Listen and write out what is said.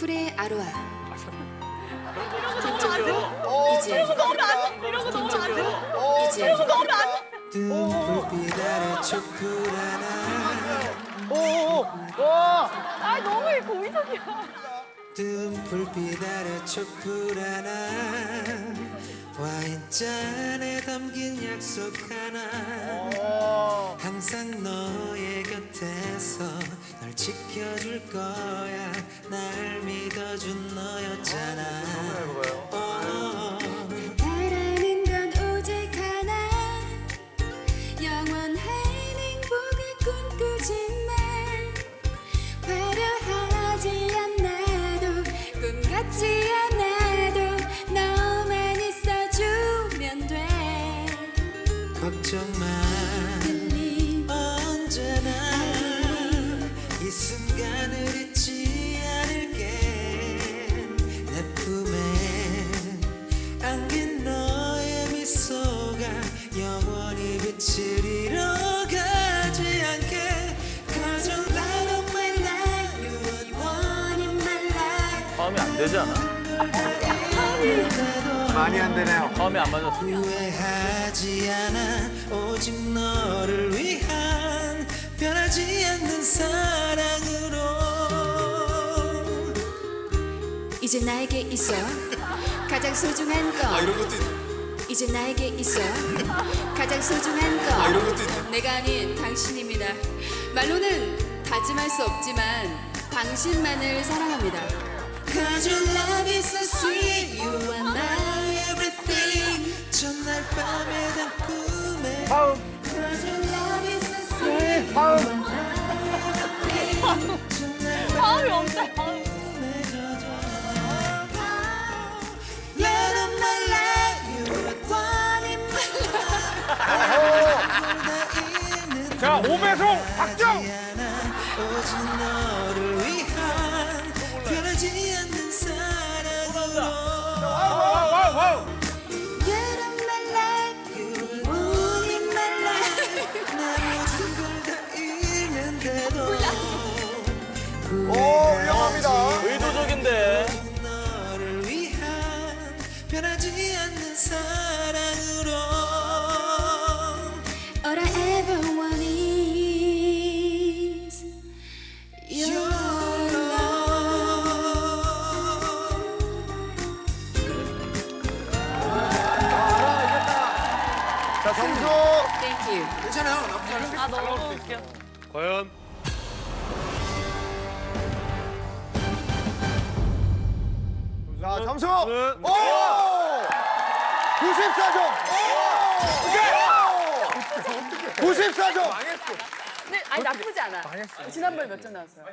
쿨의 아로하. 어, 이제. 이러고 너무 안 돼. 이제. 불빛 아래 촛불 하나 아 너무 고의적이야. 뜬 불빛 아래 촛불 하나 와인잔에 담긴 약속 하나. 항상 너의 곁에서 널 지켜줄 거야. 날 믿어준 너였잖아. 어. 바라는 건 오직 하나. 영원한 행복을 꿈꾸지만 화려하지 않아도 꿈 같지 않아도 너만 있어주면 돼. 걱정 마. 언제나. 이 순간을 잊지 않을게 내 품에 안긴 너의 미소가 영원히 빛을 잃어가지 않게 Cause you're light of my life You are one in my life 다음이 안 되지 않아? 많이 안 되네요. 다음이 안 맞았어. 후회하지 않아 오직 너를 위한 변하지 않는 사랑으로. 이제 나에게 있어. 가장 소중한 거 아, 이런 것도 있... 이제 나에게 있어. 가장 소중한 거 아, 이런 것도 있네. 내가 아닌 당신입니다. 말로는 다짐할 수 없지만 당신만을 사랑합니다. Cause your love is so 오배송 박정. 자, 점수. 괜찮아요. 나쁘지 않아요. 아 너무 웃겨. 과연? 자, 점수. 오! 94점. 오! 94점. 아니 나쁘지 않아. 지난번에 몇 점 나왔어요?